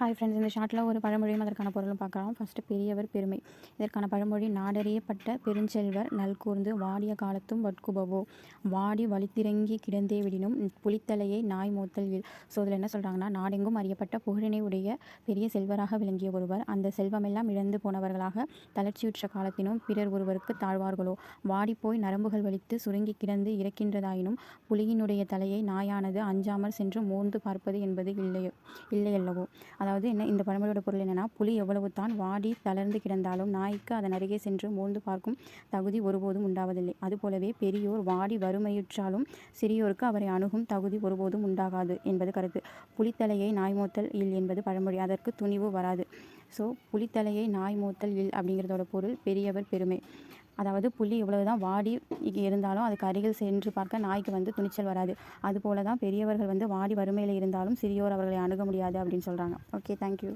Hi friends இந்த ஷார்ட்டில் ஒரு பழமொழியும் அதற்கான பொருளும் பார்க்கலாம். ஃபஸ்ட்டு பெரியவர் பெருமை. இதற்கான பழமொழி நாடறியப்பட்ட பெருஞ்செல்வர் நல்கூர்ந்து வாடிய காலத்தும் வட்குபவோ. வாடி வலித்திறங்கி கிடந்தே விடினும் புலித்தலையை நாய் மோத்தல் இல். ஸோ இதில் என்ன சொல்கிறாங்கன்னா நாடெங்கும் அறியப்பட்ட புகழினை உடைய பெரிய செல்வராக விளங்கிய ஒருவர். அந்த செல்வமெல்லாம் இழந்து போனவர்களாக தளர்ச்சியுற்ற காலத்தினும் பிறர் ஒருவருக்கு தாழ்வார்களோ. வாடிப்போய் நரம்புகள் வலித்து சுருங்கி கிடந்து இறக்கின்றதாயினும் புலியினுடைய தலையை நாயானது அஞ்சாமல் சென்று மோந்து பார்ப்பது என்பது இல்லையோ இல்லையல்லவோ. அதாவது அதாவது என்ன இந்த பழமொழியோட பொருள் என்னென்னா புலி எவ்வளவு தான் வாடி தளர்ந்து கிடந்தாலும் நாய்க்கு அதன் அருகே சென்று மூழ்ந்து பார்க்கும் தகுதி ஒருபோதும் உண்டாவதில்லை. அதுபோலவே பெரியோர் வாடி வறுமையுற்றாலும் சிறியோருக்கு அவரை அணுகும் தகுதி ஒருபோதும் உண்டாகாது என்பது கருத்து. புலித்தலையை நாய் மோத்தல் இல் என்பது பழமொழி. அதற்கு துணிவு வராது. ஸோ புலித்தலையை நாய் மூத்தல் இல் அப்படிங்கிறதோட பொருள் பெரியவர் பெருமை. அதாவது புலி எவ்வளவு தான் வாடி இருந்தாலும் அதுக்கு அருகில் சென்று பார்க்க நாய்க்கு வந்து துணிச்சல் வராது. அதுபோல தான் பெரியவர்கள் வந்து வாடி வறுமையில் இருந்தாலும் சிறியோர் அவர்களை அணுக முடியாது அப்படின்னு சொல்கிறாங்க ஓகே தேங்க்யூ